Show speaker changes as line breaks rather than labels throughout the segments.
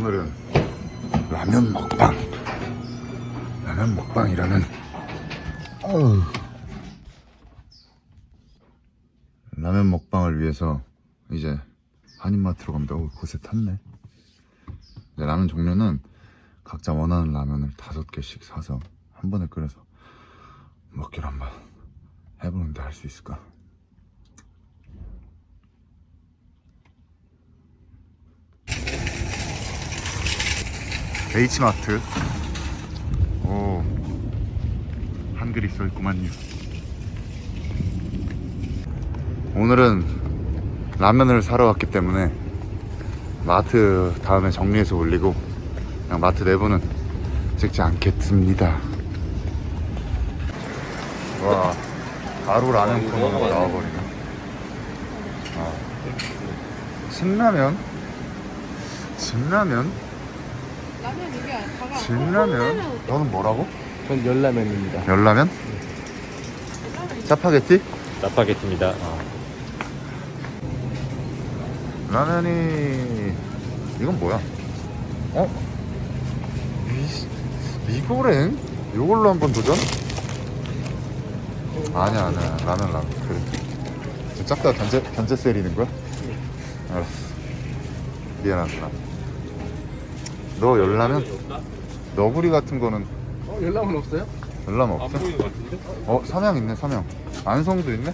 오늘은 라면 먹방 라면 먹방이라는 어우. 라면 먹방을 위해서 이제 한인마트로 갑니다 오 곳에 탔네 라면 종류는 각자 원하는 라면을 다섯 개씩 사서 한 번에 끓여서 먹기로 한번 해보는데 할 수 있을까? H마트 오 한글이 써있구만요 오늘은 라면을 사러 왔기 때문에 마트 다음에 정리해서 올리고 그냥 마트 내부는 찍지 않겠습니다 와 바로 라면 코너가 나와버리네 아. 신라면? 진라면?
라면 이게 다가
진라면? 너는 뭐라고?
전 열라면입니다.
열라면? 짜파게티?
짜파게티입니다.
라면이 이건 뭐야? 어? 미, 미고랭? 이걸로 한번 도전? 아니야 아니야 라면 라면 그래 짝다 견제 견제 세리는 거야? 알았어 미안하구나 너 열라면? 너구리 같은 거는
어, 열라면 없어요?
열라면 없어?
것 같은데?
어 삼양 있네 삼양 안성도 있네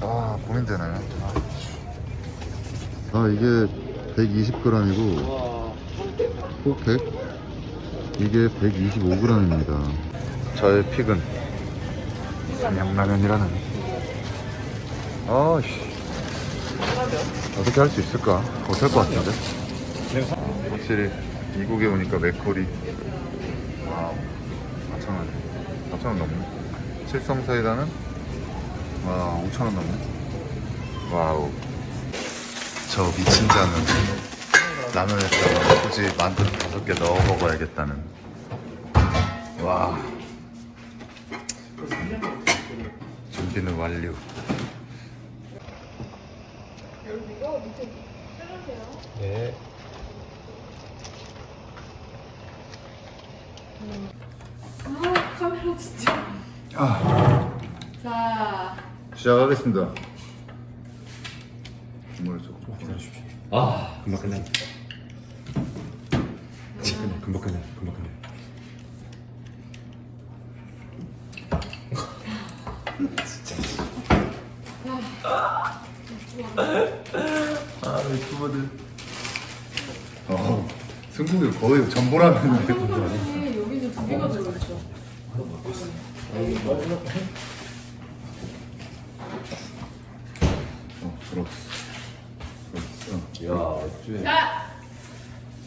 아 고민되네 아, 아 이게 120g이고
와.
꼭 100? 이게 125g입니다 저의 픽은 삼양라면이라는 아씨 어떻게 할 수 있을까? 못할 것 같은데 아, 확실히 미국에 오니까 맥콜이 와우. 4,000원. 4,000원 넘네. 칠성 사이다는 와 5,000원 넘네. 와우. 저 미친 자는 라면에다가 굳이 만두 다섯 개 넣어 먹어야겠다는. 와 준비는 완료.
네.
아 카메라 진짜.
아.
자.
시작하겠습니다. 물 조금 기다려주십시오.
아, 금방 끝났네. 끝내, 금방 끝내, 금방 끝내. 아, 유튜버들.
어, 승국이 거의
두 개가 들어있죠
어, 그렇어 그렇어
야, 쭈에.
자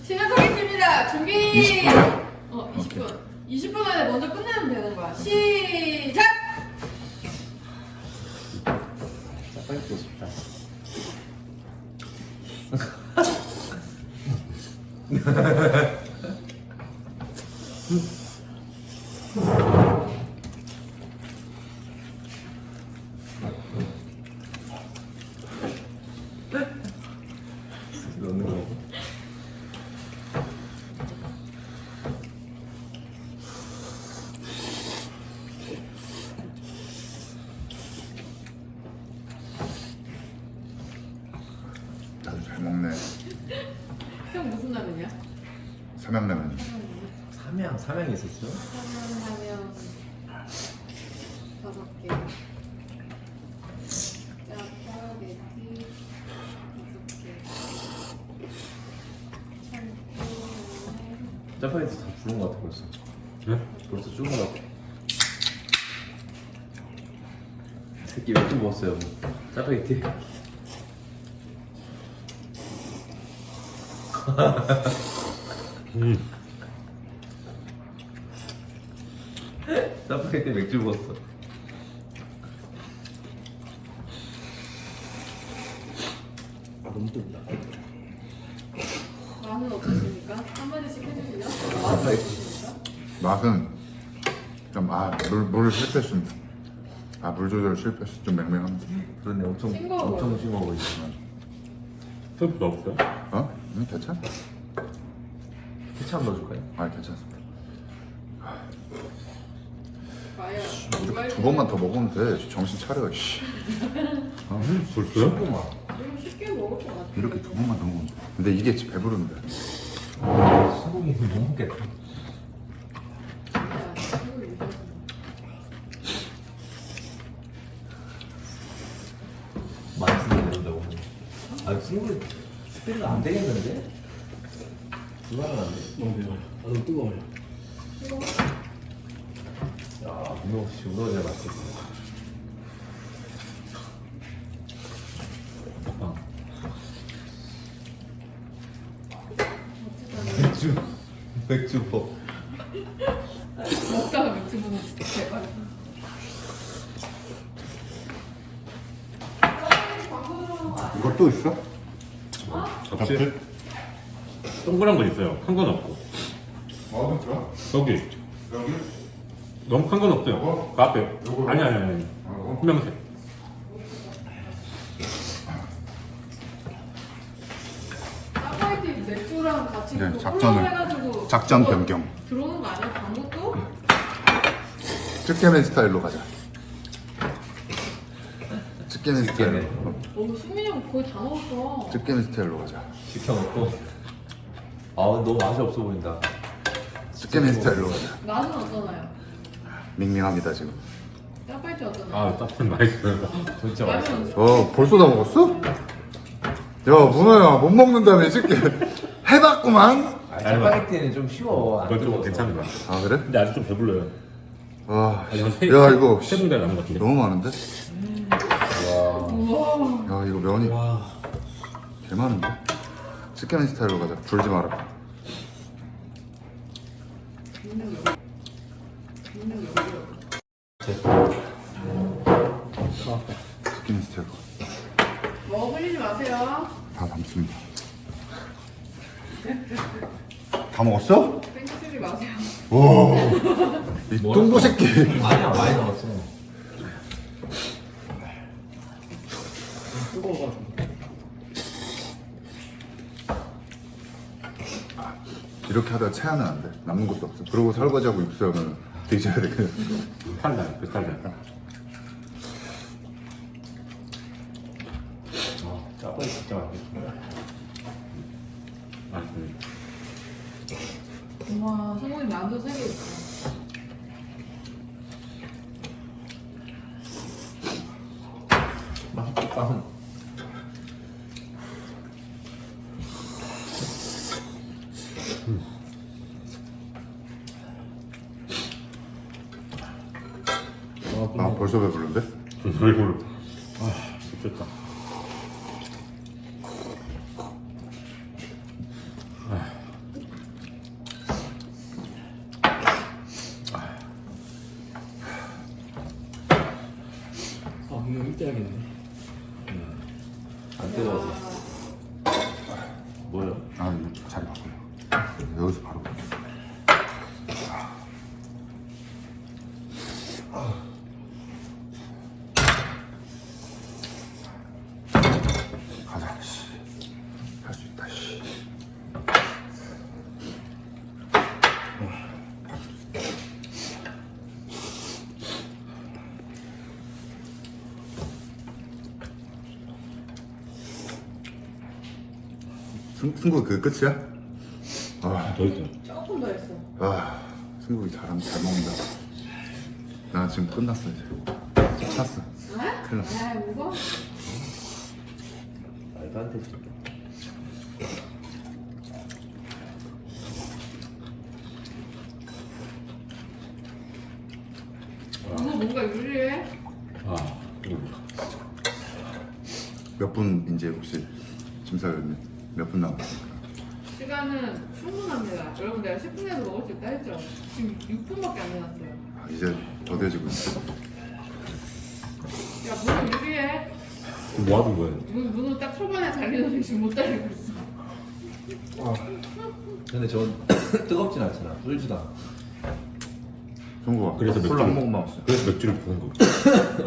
시작하겠습니다. 준비!
20분?
어 20분. 20분 안에 먼저 끝내면 되는 거야. 시작!
짜파게티 싶다. 넣는 거.
다들 잘 먹네
형 무슨 라면이야?
삼양라면
삼양, 삼양이 있었어?
라면 다섯 개 짜파게티 다섯 개 참깨
짜파게티 다 죽은 것 같아 벌써. 네? 벌써 죽은 것 같아. 새끼 왜 또 먹었어요? 뭐. 짜파게티. 짜파게티 맥주 먹었어. 아 너무 뜬다.
맛은 어떠십니까? 한마디씩 해주시죠 맛은 어떠십니까?
맛은 좀아물물 실패했음 아물 조절 실패했음 좀 맹맹합니다
그런데 엄청
싱거워
엄청 싱거워 보이지.
스프도 없어요?
어? 응 괜찮아
케찹 넣어줄까요?
아 괜찮습니다
과연
이렇게 두 번만 더 먹으면 돼 정신 차려 씨.
아, 벌써요?
좀 쉽게 먹을 것 같아.
이렇게 두 번만 더 먹으면 돼 근데 이게 배부른데
소고기 못 먹겠다. 많이 쓰면 된다고. 아, 승부를 스피드가 안 되겠는데? 불가는 안 돼.
너무 매워요. 아, 너무 뜨거워요.
야, 민호 씨 우러져 맛있겠다.
아,
맥주, 맥주 법.
먹다가 맥주 먹으면 대박.
이것도 있어?
접시? 동그란 거 있어요. 큰 건 없고.
어 그렇죠
여기.
여기?
너무 큰 건 없어요.
요거?
그 앞에. 아니, 아니, 아니. 투명색.
짜파게티 맥주랑 같이
네,
또
작전을-
해가지고
작전 변경.
들어오는 거 아니야? 광고도?
쯔케멘 스타일로 가자 쯔케멘 스타일로
오 수민이 형 거의 다 먹었어.
쯔케멘 스타일로 가자
시켜놓고. 아, 너무 맛이 없어 보인다.
쯔케멘 스타일로
맛은 어떠나요?
밍밍합니다 지금
짜파게티 어떠나요?
아, 짜파는 맛있어요.
진짜 맛있어.
맛은
어 벌써 다 먹었어? 야 문어야 못 먹는다며 이 새끼 해봤구만
아, 짜파게티는 좀 쉬워. 안
이건 좀
뜨거워서.
괜찮은
거아 그래?
근데 아직 좀 배불러요.
와,
아니, 세,
야
세-
이거
세 군데 남은 것 같은데.
너무 많은데?
우와.
야 이거 면이
와.
개 많은데? 쯔케멘 스타일로 가자 불지 마라 쯔케멘 스타일로
먹어 흘리지 마세요.
다 담습니다 다 먹었어?
땡쓰지 마세요.
이 똥보 새끼
아니야, 많이.
뜨거운 거
이렇게 하다가 체하면 안 돼. 남는 것도 없어. 그러고 설거지하고 입수하면 뒤져야 돼.
그 탈날.
아, 짜파게티 진짜 맛있겠다.
맛있습니다.
우와 성훈이 만두 세개 있어.
맛있겠다.
아 벌써 배부른데?
얼굴. 아, 좋겠다.
아 이거 1대야겠네
안 뜨거워서. 뭐요?
아 이거 자리 바꿔요 여기서 바로 가자 씨할 수 있다 씨 승, 승부 그 끝이야? 아,
더 있어요.
조금 더 했어.
아 승국이 잘한 잘 먹는다 나 지금 끝났어 이제 찼어
아?
큰일 났어.
아 이거?
말도 안 되지.
이거 뭔가 유리해?
아, 이거.
몇 분인지 혹시 심사위원님 몇 분 남았습니까?
시간은 충분합니다. 여러분 내가 10분에서 먹을 수 있다 했죠? 지금 6분밖에 안 지났어요.
아, 이제 더뎌지고 있어
야 문어 유리해?
뭐 하는 거예요?
문, 문어 딱 초반에 달리더니 지금 못 달리고 있어.
근데 전 뜨겁진 않잖아. 쫄지도 않아.
승국아
그래서
콜라 한 없어
그래서 맥주를 부은 거.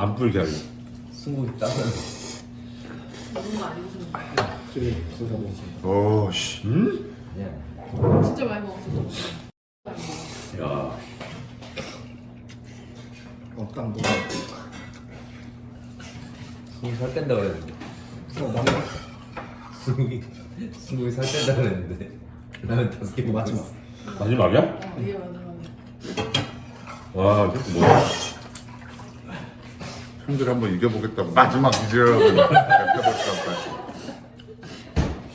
안 불게 하려고.
승국이
안 익으시는 거.
저기 소다 먹었습니다
오씨
음?
아니야.
진짜 많이 먹었어.
야,
먹방도.
승욱이 살 뺀다 그랬는데.
어, 맞나?
승욱이 승욱이 살 뺀다 그랬는데. 라면 다섯 개
마지막.
마지막이야?
어, 이게 맞아 맞아.
와, 이게 뭐야?
형들 한번 이겨보겠다고 마지막 해볼까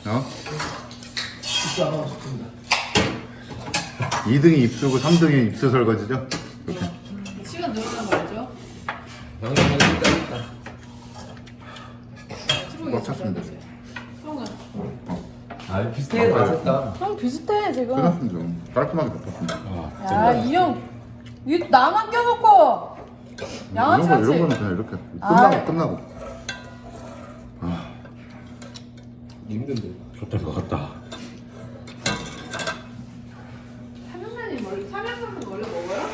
어?
입수 안 하고 싶습니다.
2등이 입수고 3등이 입수 설거지죠? 이렇게
시간 늘어난 거 알죠?
형이 형이 있다 있다.
치고
꽉 찼습니다.
형은
아 비슷해 맞았다.
형 비슷해 지금.
끝났으면 좀 깔끔하게 덮었습니다
야, 이 형, 이 나만 껴놓고 양아치
이런 거
같이.
이런 거는 그냥 이렇게 끝나고
아이.
끝나고
힘든데.
좋다, 것 같다.
삼양면이 원래 삼양면은 원래 먹어요?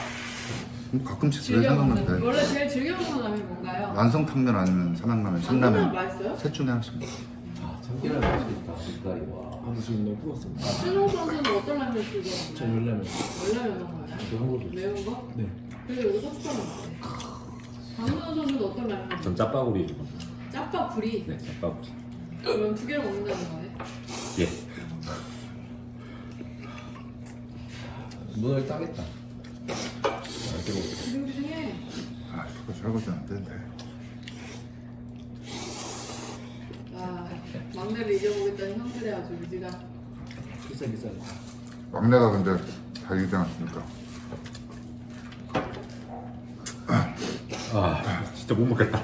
뭐 가끔씩 집에
즐겨
생각나면
먹는
돼
원래 제일 즐겨 먹는 라면 뭔가요?
완성탕면 아니면 삼양라면
삼양면
신라면
맛있어요?
셋 중에 하나씩 먹어
아 참기름 맛있겠다. 색깔이 와.
아무 지금 너무 부었습니다.
신동 선수는 어떤 라면 즐겨
저
먹나요?
열라면.
원라면 먹어요?
저 한국도
매운 거?
네.
근데 이거 소스가 먹어요. 강민호 선수는 어떤 라면 먹어요?
전 짜파구리.
짭밥 구리.
네, 짜파구리.
그럼 두 개를 먹는다는 거네.
예.
문을 따겠다. 아, 이렇게 먹
비중비중해.
아 그거 설거지는 안 되는데
아 막내를 이겨보겠다는 형들의 아주 의지가.
비싸 비싸.
막내가 근데 다 이겨놨으니까
아, 진짜 못 먹겠다.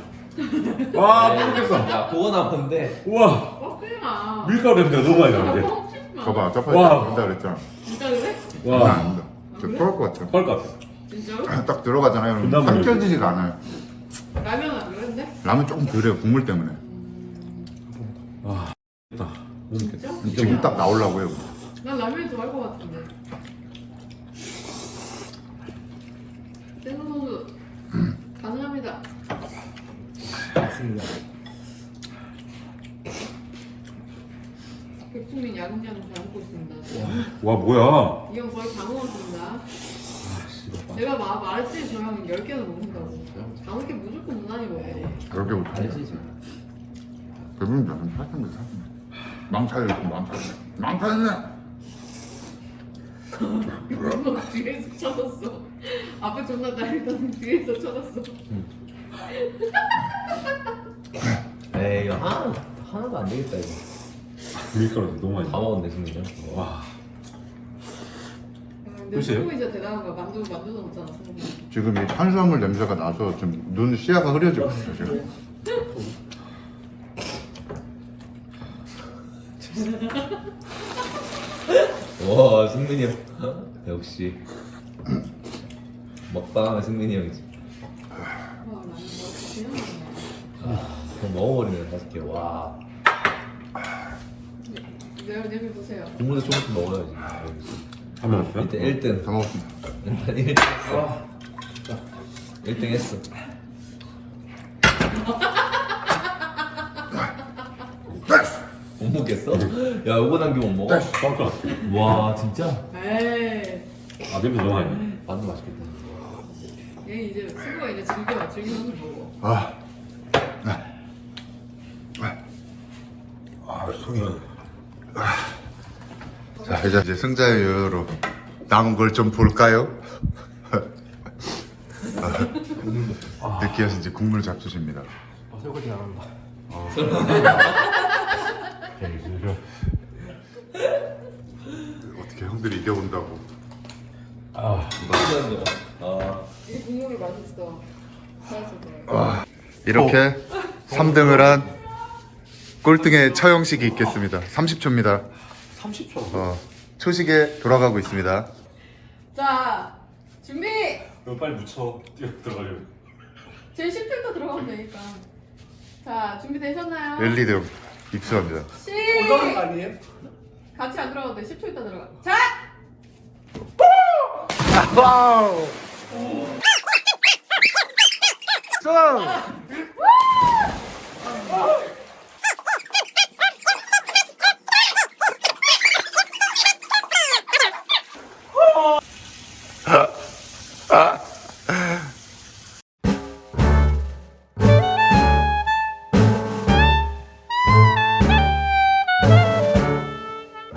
와, 못 먹겠어.
야 그거 나쁜데.
우와,
꺾지 마.
밀가루 냄새가 너무 많이 나는데.
꺾지 마.
저봐 짜파게티
와.
한다 그랬잖아
진짜 그래?
와
와,
안다 저 토할 것 같아
헐것 같아.
진짜로?
딱 들어가잖아요 그럼
존나
삼켜지지가 않아요
라면 안 그랬는데?
라면 조금 덜해요 국물 때문에
와, 못 먹겠다.
진짜?
지금 딱 나오려고요
난 라면이 더할것 같은데. 선수 가능합니다.
맞습니다.
백승민 야금야금 잘 먹고 있습니다.
와, 뭐야?
이형 거의 다 먹었습니다. 내가 마, 말했지 저형 10개는 먹는다고. 다섯 개 무조건 무난히
네.
먹어.
여기 오고
알지 지금.
배부른데 한 살던 게 살던 망탈이고 망탈이네 망탈이네
이거 뒤에서 쳐졌어. 앞에 존나 날리던 뒤에서 쳐졌어.
하나 하나도 안 되겠다 이거.
밀가루 너무 많이
다
나.
먹었네 승민이 형.
와,
근데
글쎄요.
승국이 진짜 대단한 거야. 만두, 만두도 먹잖아, 승국이.
지금 이 탄수화물 냄새가 나서 지금 눈 시야가 흐려지고 있어요 지금
와 승민이 형. 역시. 먹방하면 승민이 형이지.
와, 라면 먹어. 그냥
그냥 먹어버리네 다섯 개. 와.
내가 내비 보세요.
국물도 조금씩 먹어야지.
한 먹었어요?
일단 1등.
다 먹었습니다
일단 1등. 1등 했어. 못 먹겠어? 야 이거 남기면 못 먹어?
헐것 같아.
와 진짜?
에이.
아, 냄새 너무 많이 나.
만두 맛있겠다.
얘 이제 승국아 이제 즐겨. 즐기면서 먹어.
아, 아, 아. 아. 자 이제 이제 승자의 여유로 남은 걸 좀 볼까요? 아, 느끼하신 이제 국물 잡수십니다.
아, 설거지 안 한다.
어떻게 형들이 이겨본다고?
아,
아
이 국물이 맛있어. 맛있어 보여.
이렇게 3등을 한 꼴등의 처형식이 있겠습니다. 30초입니다.
30초.
어, 초식에 돌아가고 있습니다.
자, 준비!
너 빨리 묻혀. 뛰어 들어가려고.
제일 10초부터 들어가면 되니까. 자, 준비되셨나요?
엘리드 입수합니다.
시!
올라간 거 아니에요?
같이 안 들어가도 돼. 10초 있다 들어가. 자!
와우! 쏘!